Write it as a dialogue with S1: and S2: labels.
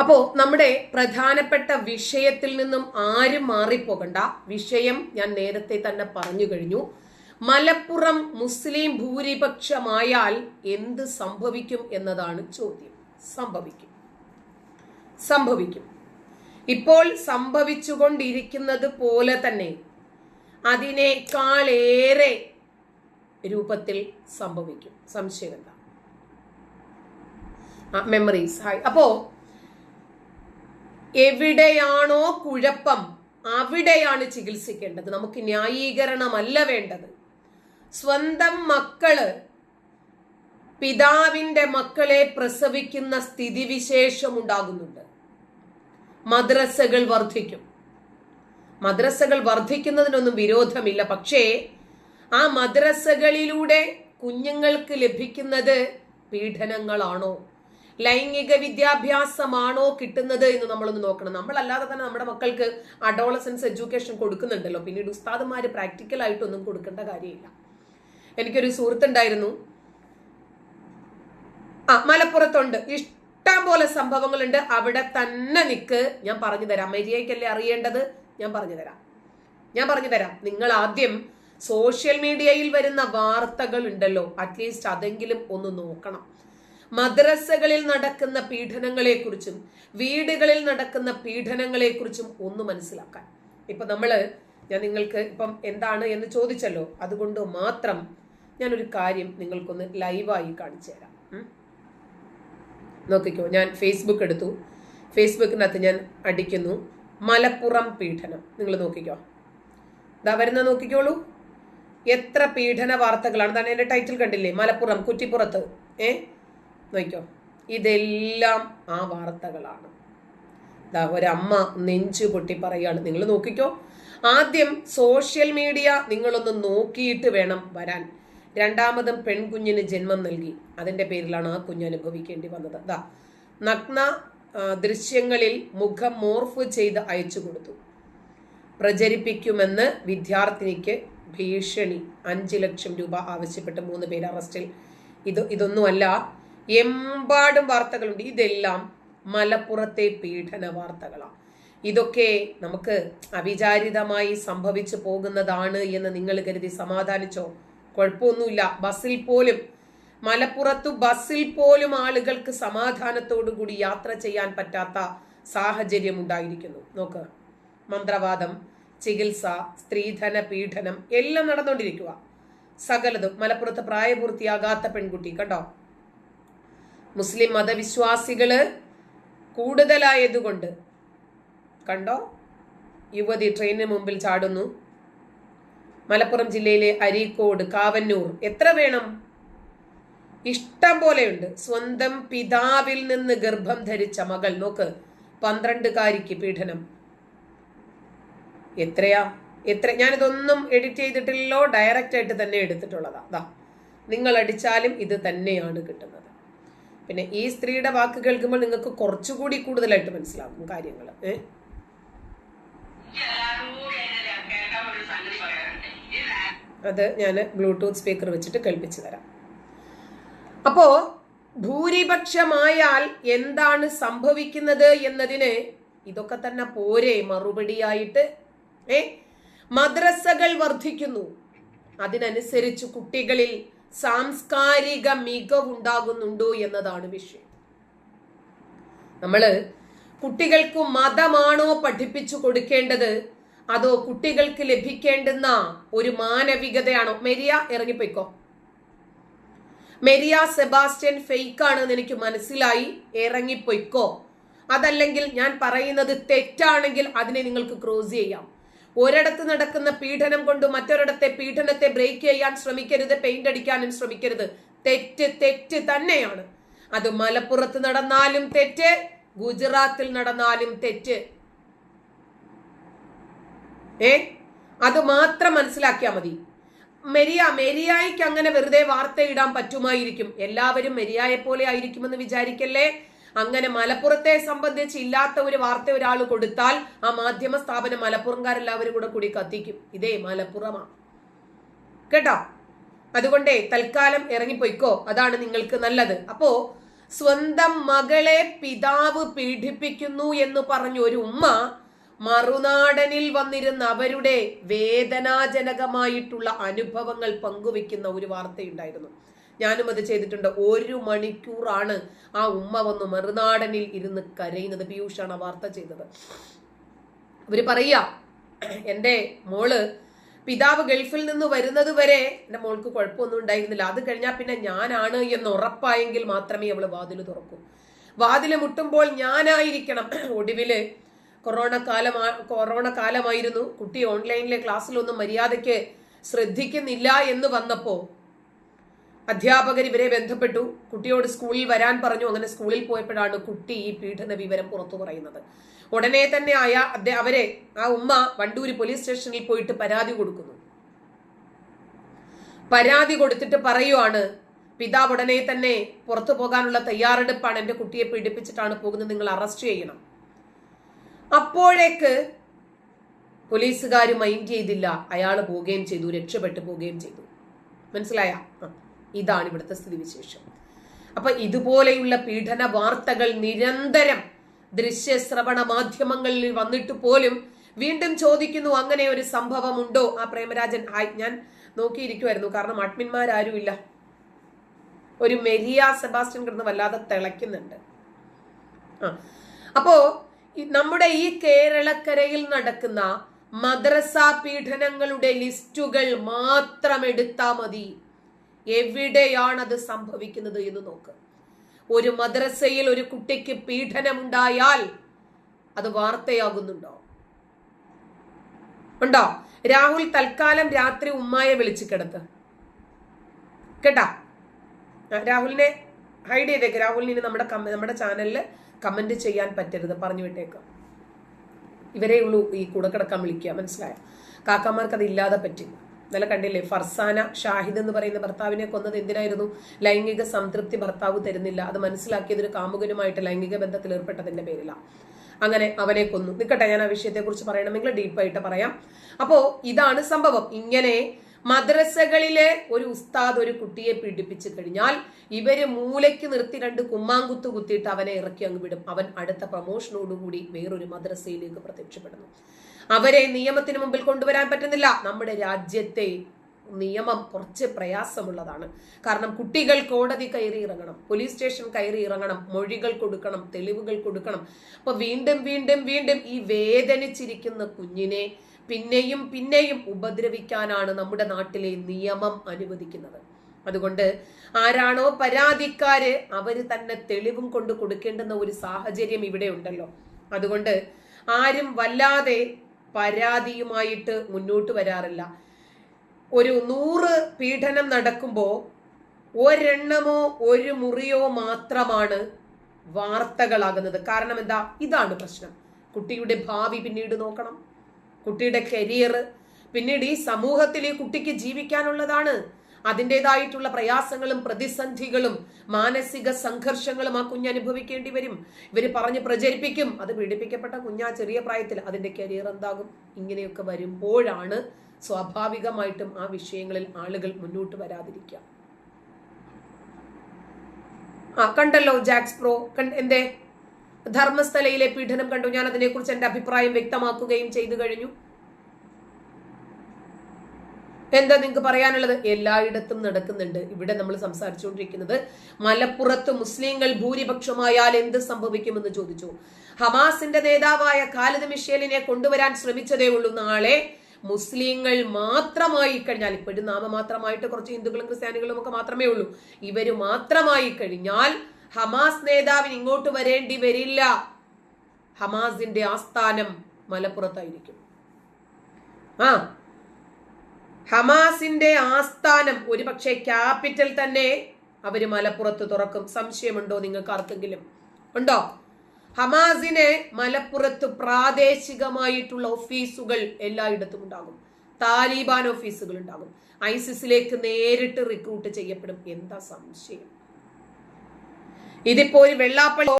S1: അപ്പോ നമ്മുടെ പ്രധാനപ്പെട്ട വിഷയത്തിൽ നിന്നും ആരും മാറിപ്പോകണ്ട വിഷയം ഞാൻ നേരത്തെ തന്നെ പറഞ്ഞു കഴിഞ്ഞു. മലപ്പുറം മുസ്ലിം ഭൂരിപക്ഷമായാൽ എന്ത് സംഭവിക്കും എന്നതാണ് ചോദ്യം. സംഭവിക്കും. സംഭവിക്കും. ഇപ്പോൾ സംഭവിച്ചുകൊണ്ടിരിക്കുന്നത് പോലെ തന്നെ അതിനേക്കാളേറെ രൂപത്തിൽ സംഭവിക്കും. സംശയം എന്താ? മെമ്മറീസ് ഹായ് അപ്പോ എവിടെയാണോ കുഴപ്പം അവിടെയാണ് ചികിത്സിക്കേണ്ടത്. നമുക്ക് ന്യായീകരണമല്ല വേണ്ടത്. സ്വന്തം മക്കൾ പിതാവിന്റെ മക്കളെ പ്രസവിക്കുന്ന സ്ഥിതിവിശേഷം ഉണ്ടാകുന്നുണ്ട് മദ്രസകൾ വർദ്ധിക്കും മദ്രസകൾ വർദ്ധിക്കുന്നതിനൊന്നും വിരോധമില്ല. പക്ഷേ ആ മദ്രസകളിലൂടെ കുഞ്ഞുങ്ങൾക്ക് ലഭിക്കുന്നത് പീഡനങ്ങളാണോ? ലൈംഗിക വിദ്യാഭ്യാസമാണോ കിട്ടുന്നത് എന്ന് നമ്മളൊന്ന് നോക്കണം. നമ്മളല്ലാതെ തന്നെ നമ്മുടെ മക്കൾക്ക് അഡോളസൻസ് എഡ്യൂക്കേഷൻ കൊടുക്കുന്നുണ്ടല്ലോ. പിന്നീട് ഉസ്താദന്മാർ പ്രാക്ടിക്കൽ ആയിട്ടൊന്നും കൊടുക്കേണ്ട കാര്യമില്ല. എനിക്കൊരു സുഹൃത്തുണ്ടായിരുന്നു. ആ മലപ്പുറത്തുണ്ട്. ഇഷ്ടം പോലെ സംഭവങ്ങളുണ്ട്. അവിടെ തന്നെ നിൽക്ക് ഞാൻ പറഞ്ഞു തരാം. മര്യാദയ്ക്കല്ലേ അറിയേണ്ടത്? ഞാൻ പറഞ്ഞു തരാം. ഞാൻ പറഞ്ഞു തരാം. നിങ്ങൾ ആദ്യം സോഷ്യൽ മീഡിയയിൽ വരുന്ന വാർത്തകൾ ഉണ്ടല്ലോ. അറ്റ്ലീസ്റ്റ് അതെങ്കിലും ഒന്ന് നോക്കണം. മദ്രസകളിൽ നടക്കുന്ന പീഡനങ്ങളെക്കുറിച്ചും വീടുകളിൽ നടക്കുന്ന പീഡനങ്ങളെക്കുറിച്ചും ഒന്ന് മനസ്സിലാക്കാൻ. ഇപ്പൊ നമ്മൾ ഞാൻ നിങ്ങൾക്ക് ഇപ്പം എന്താണ് എന്ന് ചോദിച്ചല്ലോ അതുകൊണ്ട് മാത്രം ഞാനൊരു കാര്യം നിങ്ങൾക്കൊന്ന് ലൈവായി കാണിച്ചു തരാം. നോക്കിക്കോ ഞാൻ ഫേസ്ബുക്ക് എടുത്തു. ഫേസ്ബുക്കിനകത്ത് ഞാൻ അടിക്കുന്നു മലപ്പുറം പീഡനം. നിങ്ങൾ നോക്കിക്കോ. ഇതാ വരുന്ന നോക്കിക്കോളൂ. എത്ര പീഡന വാർത്തകളാണ്. അതാണ് എന്റെ ടൈറ്റിൽ കണ്ടില്ലേ? മലപ്പുറം കുറ്റിപ്പുറത്ത്. ഏ? നോക്കിക്കോ. ഇതെല്ലാം ആ വാർത്തകളാണ്. ദാ ഒരമ്മ നെഞ്ചു പൊട്ടി പറയുകയാണ്. നിങ്ങൾ നോക്കിക്കോ. ആദ്യം സോഷ്യൽ മീഡിയ നിങ്ങളൊന്ന് നോക്കിയിട്ട് വേണം വരാൻ. രണ്ടാമതും പെൺകുഞ്ഞിന് ജന്മം നൽകി. അതിന്റെ പേരിലാണ് ആ കുഞ്ഞ് അനുഭവിക്കേണ്ടി വന്നത്. ദാ നഗ്ന ദൃശ്യങ്ങളിൽ മുഖം മോർഫ് ചെയ്ത് അയച്ചു കൊടുത്തു. പ്രചരിപ്പിക്കുമെന്ന് വിദ്യാർത്ഥിനിക്ക് ഭീഷണി. അഞ്ച് ലക്ഷം രൂപ ആവശ്യപ്പെട്ട് മൂന്ന് പേര് അറസ്റ്റിൽ. ഇത് ഇതൊന്നുമല്ല എമ്പാടും വാർത്തകളുണ്ട്. ഇതെല്ലാം മലപ്പുറത്തെ പീഡന വാർത്തകളാണ്. ഇതൊക്കെ നമുക്ക് അവിചാരിതമായി സംഭവിച്ചു പോകുന്നതാണ് എന്ന് നിങ്ങൾ കരുതി സമാധാനിച്ചോ? കുഴപ്പമൊന്നുമില്ല. ബസ്സിൽ പോലും മലപ്പുറത്തു ബസ്സിൽ പോലും ആളുകൾക്ക് സമാധാനത്തോടുകൂടി യാത്ര ചെയ്യാൻ പറ്റാത്ത സാഹചര്യം ഉണ്ടായിരിക്കുന്നു. നോക്ക് മന്ത്രവാദം ചികിത്സ സ്ത്രീധന പീഡനം എല്ലാം നടന്നുകൊണ്ടിരിക്കുക സകലതും മലപ്പുറത്ത് പ്രായപൂർത്തിയാകാത്ത പെൺകുട്ടി. കണ്ടോ? മുസ്ലിം മതവിശ്വാസികൾ കൂടുതലായതുകൊണ്ട്. കണ്ടോ? യുവതി ട്രെയിനിന് മുമ്പിൽ ചാടുന്നു. മലപ്പുറം ജില്ലയിലെ അരീക്കോട് കാവന്നൂർ എത്ര വേണം? ഇഷ്ടം പോലെയുണ്ട്. സ്വന്തം പിതാവിൽ നിന്ന് ഗർഭം ധരിച്ച മകൾ. നോക്ക് പന്ത്രണ്ടുകാരിക്ക് പീഡനം. എത്രയാ? എത്ര? ഞാനിതൊന്നും എഡിറ്റ് ചെയ്തിട്ടില്ലല്ലോ ഡയറക്റ്റ് ആയിട്ട് തന്നെ എടുത്തിട്ടുള്ളതാ. ദാ നിങ്ങൾ അടിച്ചാലും ഇത് തന്നെയാണ് കിട്ടുന്നത്. പിന്നെ ഈ സ്ത്രീയുടെ വാക്ക് കേൾക്കുമ്പോൾ നിങ്ങൾക്ക് കുറച്ചുകൂടി കൂടുതലായിട്ട് മനസ്സിലാകും കാര്യങ്ങൾ. അത് ഞാൻ ബ്ലൂടൂത്ത് സ്പീക്കർ വെച്ചിട്ട് കേൾപ്പിച്ചു തരാം. അപ്പോ ഭൂരിപക്ഷമായാൽ എന്താണ് സംഭവിക്കുന്നത് എന്നതിന് ഇതൊക്കെ തന്നെ പോരെ മറുപടിയായിട്ട്. ഏ? മദ്രസകൾ വർദ്ധിക്കുന്നു. അതിനനുസരിച്ച് കുട്ടികളിൽ സാംസ്കാരിക മികവുണ്ടാകുന്നുണ്ടോ എന്നതാണ് വിഷയം. നമ്മൾ കുട്ടികൾക്ക് മതമാണോ പഠിപ്പിച്ചു കൊടുക്കേണ്ടത്? അതോ കുട്ടികൾക്ക് ലഭിക്കേണ്ടുന്ന ഒരു മാനവികതയാണോ? മെരിയ ഇറങ്ങിപ്പോയിക്കോ. മെരിയ സെബാസ്റ്റ്യൻ ഫേക്ക് ആണെന്ന് എനിക്ക് മനസ്സിലായി. ഇറങ്ങിപ്പോയിക്കോ. അതല്ലെങ്കിൽ ഞാൻ പറയുന്നത് തെറ്റാണെങ്കിൽ അതിനെ നിങ്ങൾക്ക് ക്രോസ് ചെയ്യാം. ഒരിടത്ത് നടക്കുന്ന പീഡനം കൊണ്ട് മറ്റൊരിടത്തെ പീഡനത്തെ ബ്രേക്ക് ചെയ്യാൻ ശ്രമിക്കരുത് പെയിന്റ് അടിക്കാനും ശ്രമിക്കരുത്. തെറ്റ് തെറ്റ് തന്നെയാണ്. അത് മലപ്പുറത്ത് നടന്നാലും തെറ്റ് ഗുജറാത്തിൽ നടന്നാലും തെറ്റ്. ഏ? അത് മാത്രം മനസ്സിലാക്കിയാൽ മതി. മെരിയ മെരിയായിക്ക് അങ്ങനെ വെറുതെ വാർത്തയിടാൻ പറ്റുമായിരിക്കും. എല്ലാവരും മെരിയായെ പോലെ ആയിരിക്കുമെന്ന് വിചാരിക്കല്ലേ? അങ്ങനെ മലപ്പുറത്തെ സംബന്ധിച്ച് ഇല്ലാത്ത ഒരു വാർത്ത ഒരാൾ കൊടുത്താൽ ആ മാധ്യമ സ്ഥാപനം മലപ്പുറംകാരെല്ലാവരും കൂടെ കൂടി കത്തിക്കും. ഇതേ മലപ്പുറമാ. കേട്ടോ? അതുകൊണ്ടേ തൽക്കാലം ഇറങ്ങിപ്പോയിക്കോ. അതാണ് നിങ്ങൾക്ക് നല്ലത്. അപ്പോ സ്വന്തം മകളെ പിതാവ് പീഡിപ്പിക്കുന്നു എന്ന് പറഞ്ഞ ഒരു ഉമ്മ മറുനാടനിൽ വന്നിരുന്ന അവരുടെ വേദനാജനകമായിട്ടുള്ള അനുഭവങ്ങൾ പങ്കുവെക്കുന്ന ഒരു വാർത്തയുണ്ടായിരുന്നു. ഞാനും അത് ചെയ്തിട്ടുണ്ട്. ഒരു മണിക്കൂറാണ് ആ ഉമ്മ വന്ന് മറുനാടനിൽ ഇരുന്ന് കരയുന്നത്. പീയൂഷാണ് ആ വാർത്ത ചെയ്തത്. അവർ പറയാ എന്റെ മോൾ പിതാവ് ഗൾഫിൽ നിന്ന് വരുന്നത് വരെ എന്റെ മോൾക്ക് കുഴപ്പമൊന്നും ഉണ്ടായിരുന്നില്ല. അത് കഴിഞ്ഞാൽ പിന്നെ ഞാനാണ് എന്ന് ഉറപ്പായെങ്കിൽ മാത്രമേ അവൾ വാതിൽ തുറക്കൂ. വാതിൽ മുട്ടുമ്പോൾ ഞാനായിരിക്കണം. ഒടുവിൽ കൊറോണ കാലമാ കൊറോണ കാലമായിരുന്നു. കുട്ടി ഓൺലൈനിലെ ക്ലാസ്സിലൊന്നും മര്യാദയ്ക്ക് ശ്രദ്ധിക്കുന്നില്ല എന്ന് വന്നപ്പോ അധ്യാപകർ ഇവരെ ബന്ധപ്പെട്ടു. കുട്ടിയോട് സ്കൂളിൽ വരാൻ പറഞ്ഞു. അങ്ങനെ സ്കൂളിൽ പോയപ്പോഴാണ് കുട്ടി ഈ പീഡന വിവരം പുറത്തു പറയുന്നത്. ഉടനെ തന്നെ ആയ അവരെ ആ ഉമ്മ വണ്ടൂരി പോലീസ് സ്റ്റേഷനിൽ പോയിട്ട് പരാതി കൊടുക്കുന്നു. പരാതി കൊടുത്തിട്ട് പറയുവാണ് പിതാവ് ഉടനെ തന്നെ പുറത്തു പോകാനുള്ള തയ്യാറെടുപ്പാണ് എന്റെ കുട്ടിയെ പീഡിപ്പിച്ചിട്ടാണ് പോകുന്നത്. നിങ്ങൾ അറസ്റ്റ് ചെയ്യണം. അപ്പോഴേക്ക് പോലീസുകാർ മൈൻഡ് ചെയ്തില്ല. അയാൾ പോവുകയും ചെയ്തു രക്ഷപ്പെട്ടു പോവുകയും ചെയ്തു. മനസ്സിലായ? ഇതാണ് ഇവിടുത്തെ സ്ഥിതിവിശേഷം. അപ്പൊ ഇതുപോലെയുള്ള പീഡന വാർത്തകൾ നിരന്തരം ദൃശ്യ ശ്രവണ മാധ്യമങ്ങളിൽ വന്നിട്ട് പോലും വീണ്ടും ചോദിക്കുന്നു അങ്ങനെ ഒരു സംഭവം ഉണ്ടോ ആ പ്രേമരാജൻ ഹായ് ഞാൻ നോക്കിയിരിക്കുമായിരുന്നു കാരണം അഡ്മിന്മാരാരുമില്ല ഒരു മെരിയ സെബാസ്റ്റ്യൻ കിടന്ന് വല്ലാതെ തിളയ്ക്കുന്നുണ്ട്. ആ. അപ്പോ നമ്മുടെ ഈ കേരളക്കരയിൽ നടക്കുന്ന മദ്രസ പീഡനങ്ങളുടെ ലിസ്റ്റുകൾ മാത്രം എടുത്താൽ മതി. എവിടെയാണത് സംഭവിക്കുന്നത് എന്ന് നോക്ക്. ഒരു മദ്രസയിൽ ഒരു കുട്ടിക്ക് പീഡനമുണ്ടായാൽ അത് വാർത്തയാകുന്നുണ്ടോ? ഉണ്ടോ? രാഹുൽ തൽക്കാലം രാത്രി ഉമ്മായെ വിളിച്ചു കിടത്ത് കേട്ടാ? രാഹുലിനെ ഹൈഡ് ചെയ്തേക്ക്. രാഹുലിന് നമ്മുടെ നമ്മുടെ ചാനലിൽ കമന്റ് ചെയ്യാൻ പറ്റരുത്. പറഞ്ഞു വിട്ടേക്കാം. ഇവരെ ഉള്ളൂ. ഈ കൂടെ കിടക്കാൻ വിളിക്കുക. മനസ്സിലായ? കാക്കാമാർക്ക് അത് ഇല്ലാതെ പറ്റില്ല. ഇന്നലെ കണ്ടില്ലേ? ഫർസാന ഷാഹിദ് എന്ന് പറയുന്ന ഭർത്താവിനെ കൊന്നത് എന്തിനായിരുന്നു? ലൈംഗിക സംതൃപ്തി ഭർത്താവ് തരുന്നില്ല. അത് മനസ്സിലാക്കിയതൊരു കാമുകനുമായിട്ട് ലൈംഗിക ബന്ധത്തിൽ ഏർപ്പെട്ടതിന്റെ പേരിലാണ് അങ്ങനെ അവനെ കൊന്നു. നിൽക്കട്ടെ ഞാൻ ആ വിഷയത്തെക്കുറിച്ച് പറയണമെങ്കിൽ ഡീപ്പായിട്ട് പറയാം. അപ്പോ ഇതാണ് സംഭവം. ഇങ്ങനെ മദ്രസകളിലെ ഒരു ഉസ്താദ് ഒരു കുട്ടിയെ പീഡിപ്പിച്ചു കഴിഞ്ഞാൽ ഇവർ മൂലയ്ക്ക് നിർത്തി രണ്ട് കുമ്മാങ്കുത്ത് കുത്തിയിട്ട് അവനെ ഇറക്കി അങ്ങ് വിടും. അവൻ അടുത്ത പ്രമോഷനോടുകൂടി വേറൊരു മദ്രസയിലേക്ക് പ്രത്യക്ഷപ്പെടുന്നു. അവരെ നിയമത്തിന് മുമ്പിൽ കൊണ്ടുവരാൻ പറ്റുന്നില്ല. നമ്മുടെ രാജ്യത്തെ നിയമം കുറച്ച് പ്രയാസമുള്ളതാണ്. കാരണം കുട്ടികൾ കോടതി കയറി ഇറങ്ങണം പോലീസ് സ്റ്റേഷൻ കയറി ഇറങ്ങണം മൊഴികൾ കൊടുക്കണം തെളിവുകൾ കൊടുക്കണം. അപ്പൊ വീണ്ടും വീണ്ടും വീണ്ടും ഈ വേദനിച്ചിരിക്കുന്ന കുഞ്ഞിനെ പിന്നെയും പിന്നെയും ഉപദ്രവിക്കാനാണ് നമ്മുടെ നാട്ടിലെ നിയമം അനുവദിക്കുന്നത്. അതുകൊണ്ട് ആരാണോ പരാതിക്കാര് അവർ തന്നെ തെളിവും കൊണ്ട് കൊടുക്കേണ്ടുന്ന ഒരു സാഹചര്യം ഇവിടെ ഉണ്ടല്ലോ. അതുകൊണ്ട് ആരും വല്ലാതെ പരാതിയുമായിട്ട് മുന്നോട്ട് വരാറില്ല. ഒരു നൂറ് പീഡനം നടക്കുമ്പോൾ ഒരെണ്ണമോ ഒരു മുറിയോ മാത്രമാണ് വാർത്തകളാകുന്നത്. കാരണം എന്താ? ഇതാണ് പ്രശ്നം. കുട്ടിയുടെ ഭാവി പിന്നീട് നോക്കണം. കുട്ടിയുടെ കരിയർ പിന്നീട് ഈ സമൂഹത്തിൽ ഈ കുട്ടിക്ക് ജീവിക്കാനുള്ളതാണ് അതിന്റെതായിട്ടുള്ള പ്രയാസങ്ങളും പ്രതിസന്ധികളും മാനസിക സംഘർഷങ്ങളും ആ കുഞ്ഞ് അനുഭവിക്കേണ്ടി വരും. ഇവർ പറഞ്ഞ് പ്രചരിപ്പിക്കും. അത് പീഡിപ്പിക്കപ്പെട്ട കുഞ്ഞാ ചെറിയ പ്രായത്തിൽ അതിന്റെ കരിയർ എന്താകും? ഇങ്ങനെയൊക്കെ വരുമ്പോഴാണ് സ്വാഭാവികമായിട്ടും ആ വിഷയങ്ങളിൽ ആളുകൾ മുന്നോട്ട് വരാതിരിക്കുക. ആ കണ്ടല്ലോ ജാക്സ് പ്രോ എന്തേ? ധർമ്മസ്ഥലയിലെ പീഡനം കണ്ടു. ഞാൻ അതിനെക്കുറിച്ച് എന്റെ അഭിപ്രായം വ്യക്തമാക്കുകയും ചെയ്തു കഴിഞ്ഞു. എന്താ നിങ്ങൾക്ക് പറയാനുള്ളത്? എല്ലായിടത്തും നടക്കുന്നുണ്ട്. ഇവിടെ നമ്മൾ സംസാരിച്ചുകൊണ്ടിരിക്കുന്നത് മലപ്പുറത്ത് മുസ്ലിങ്ങൾ ഭൂരിപക്ഷമായാൽ എന്ത് സംഭവിക്കുമെന്ന് ചോദിച്ചു. ഹമാസിന്റെ നേതാവായ ഖാലിദ് മിഷേലിനെ കൊണ്ടുവരാൻ ശ്രമിച്ചതേ ഉള്ളൂ. നാളെ മുസ്ലിങ്ങൾ മാത്രമായി കഴിഞ്ഞാൽ ഇപ്പോഴും നാമമാത്രമായിട്ട് കുറച്ച് ഹിന്ദുക്കളും ക്രിസ്ത്യാനികളും ഒക്കെ മാത്രമേ ഉള്ളൂ. ഇവർ മാത്രമായി കഴിഞ്ഞാൽ ഹമാസ് നേതാവിന് ഇങ്ങോട്ട് വരേണ്ടി വരില്ല. ഹമാസിന്റെ ആസ്ഥാനം മലപ്പുറത്തായിരിക്കും. ആ ഹമാസിന്റെ ആസ്ഥാനം ഒരുപക്ഷെ ക്യാപിറ്റൽ തന്നെ അവർ മലപ്പുറത്ത് തുറക്കും. സംശയമുണ്ടോ നിങ്ങൾക്ക് ആർക്കെങ്കിലും? ഉണ്ടോ? ഹമാസിനെ മലപ്പുറത്ത് പ്രാദേശികമായിട്ടുള്ള ഓഫീസുകൾ എല്ലായിടത്തും ഉണ്ടാകും. താലിബാൻ ഓഫീസുകൾ ഉണ്ടാകും. ഐസിസിലേക്ക് നേരിട്ട് റിക്രൂട്ട് ചെയ്യപ്പെടും. എന്താ സംശയം? ഇതിപ്പോ ഒരു വെള്ളാപ്പള്ളി